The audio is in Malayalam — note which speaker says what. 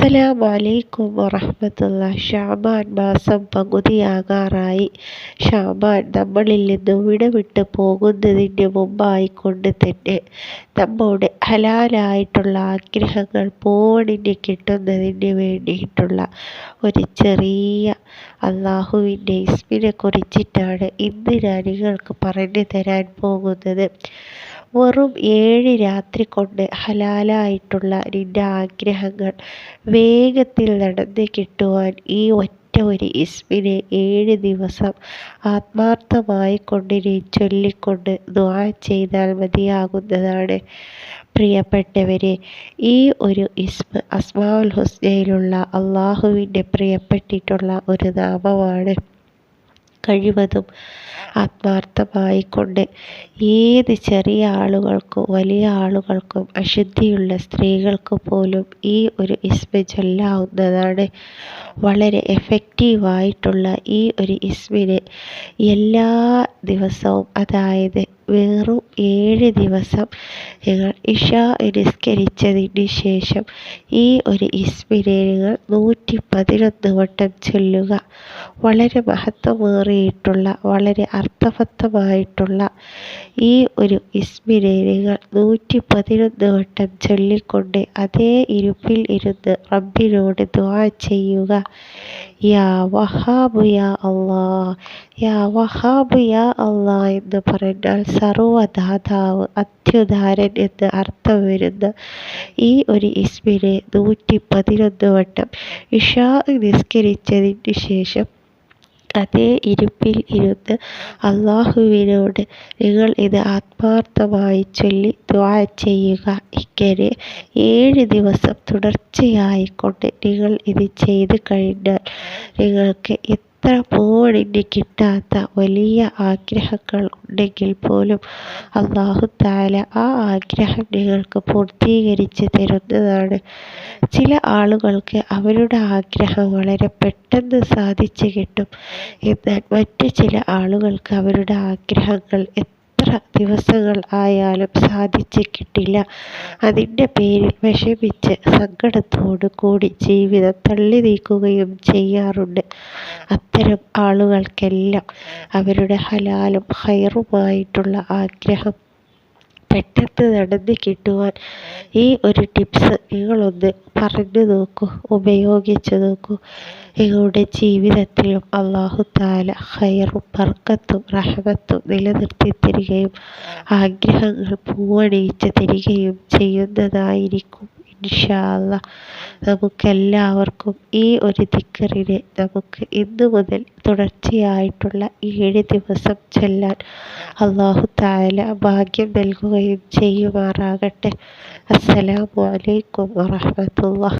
Speaker 1: അസ്സലാമു അലൈക്കും വറഹമത്തുള്ള ഷാബാൻ മാസം പകുതിയാകാറായി. ഷാബാൻ നമ്മളിൽ നിന്ന് വിടവിട്ട് പോകുന്നതിന്റെ മുമ്പായിക്കൊണ്ട് തന്നെ നമ്മുടെ ഹലാലായിട്ടുള്ള ആഗ്രഹങ്ങൾ പോണിന് കിട്ടുന്നതിന് വേണ്ടിയിട്ടുള്ള ഒരു ചെറിയ അള്ളാഹുവിന്റെ ഇസ്മിനെ കുറിച്ചിട്ടാണ് ഇന്ന് ഞാൻ നിങ്ങൾക്ക് പറഞ്ഞു തരാൻ പോകുന്നത്. വെറും ഏഴ് രാത്രി കൊണ്ട് ഹലാലായിട്ടുള്ള നിന്റെ ആഗ്രഹങ്ങൾ വേഗത്തിൽ നടന്ന് കിട്ടുവാൻ ഈ ഒറ്റ ഒരു ഇസ്മിനെ ഏഴ് ദിവസം ആത്മാർത്ഥമായി കൊണ്ട് നീ ചൊല്ലിക്കൊണ്ട് ദുആ ചെയ്താൽ മതിയാകുന്നതാണ്. പ്രിയപ്പെട്ടവരെ ഈ ഒരു ഇസ്മ അസ്മാഉൽ ഹുസ്നയിലുള്ള അള്ളാഹുവിന്റെ പ്രിയപ്പെട്ടിട്ടുള്ള ഒരു നാമമാണ് കഴിവതും ആത്മാർത്ഥമായിക്കൊണ്ട് ഏത് ചെറിയ ആളുകൾക്കും വലിയ ആളുകൾക്കും അശുദ്ധിയുള്ള സ്ത്രീകൾക്ക് പോലും ഈ ഒരു ഇസ്മ ചൊല്ലാവുന്നതാണ് വളരെ എഫക്റ്റീവായിട്ടുള്ള ഈ ഒരു ഇസ്മിന് എല്ലാ ദിവസവും അതായത് വെറും ഏഴ് ദിവസം ഞങ്ങൾ ഇഷ നിസ്കരിച്ചതിന് ശേഷം ഈ ഒരു ഇസ്മിനെ നൂറ്റി പതിനൊന്ന് വട്ടം ചൊല്ലുക. വളരെ മഹത്വമേറിയിട്ടുള്ള വളരെ അർത്ഥവത്തമായിട്ടുള്ള ഈ ഒരു ഇസ്മിനെ നൂറ്റി പതിനൊന്ന് വട്ടം ചൊല്ലിക്കൊണ്ട് അതേ ഇരുപ്പിൽ ഇരുന്ന് റബ്ബിനോട് ദുആ ചെയ്യുക. യാ വഹാബു യാ അള്ളാ യാ വഹാബു യാ അള്ളാ എന്ന് പറഞ്ഞാൽ സർവദാതാവ് അത്യുദാരൻ എന്ന് അർത്ഥം വരുന്ന ഈ ഒരു ഇസ്മിനെ നൂറ്റി പതിനൊന്ന് വട്ടം ഇഷാ നിസ്കരിച്ചതിന് ശേഷം അതേ ഇരുപ്പിൽ ഇരുന്ന് അള്ളാഹുവിനോട് നിങ്ങൾ ഇത് ആത്മാർത്ഥമായി ചൊല്ലി ദ്വാ ചെയ്യുക. ഇങ്ങനെ ഏഴ് ദിവസം തുടർച്ചയായിക്കൊണ്ട് നിങ്ങൾ ഇത് ചെയ്തു കഴിഞ്ഞാൽ നിങ്ങൾക്ക് എത്ര പോണിന് കിട്ടാത്ത വലിയ ആഗ്രഹങ്ങൾ ഉണ്ടെങ്കിൽ പോലും അള്ളാഹു താല ആ ആഗ്രഹം നിങ്ങൾക്ക് പൂർത്തീകരിച്ച് തരുന്നതാണ്. ചില ആളുകൾക്ക് അവരുടെ ആഗ്രഹം വളരെ പെട്ടെന്ന് സാധിച്ചു കിട്ടും. എന്നാൽ മറ്റു ചില ആളുകൾക്ക് അവരുടെ ആഗ്രഹങ്ങൾ എത്ര ദിവസങ്ങൾ ആയാലും സാധിച്ച് കിട്ടില്ല. അതിന്റെ പേരിൽ വിഷമിച്ച് സങ്കടത്തോടു കൂടി ജീവിതം തള്ളി നീക്കുകയും ചെയ്യാറുണ്ട്. അത്തരം ആളുകൾക്കെല്ലാം അവരുടെ ഹലാലും ഹൈറുമായിട്ടുള്ള ആഗ്രഹം പെട്ടെന്ന് നടന്ന് കിട്ടുവാൻ ഈ ഒരു ടിപ്സ് നിങ്ങളൊന്ന് പറഞ്ഞു നോക്കൂ ഉപയോഗിച്ച് നോക്കൂ. നിങ്ങളുടെ ജീവിതത്തിലും അള്ളാഹു താല ഹൈറും ബർക്കത്തും റഹമത്തും നിലനിർത്തി തരികയും ആഗ്രഹങ്ങൾ പൂവണിയിച്ച് തരികയും ചെയ്യുന്നതായിരിക്കും. ഇൻഷാല്ല നമുക്കെല്ലാവർക്കും ഈ ഒരു ദിക്കറിനെ നമുക്ക് ഇന്നു മുതൽ തുടർച്ചയായിട്ടുള്ള ഏഴ് ദിവസം ചൊല്ലാൻ അള്ളാഹു താല ഭാഗ്യം നൽകുകയും ചെയ്യുമാറാകട്ടെ. അസ്സലാമു അലൈക്കും വറഹമത്തുള്ള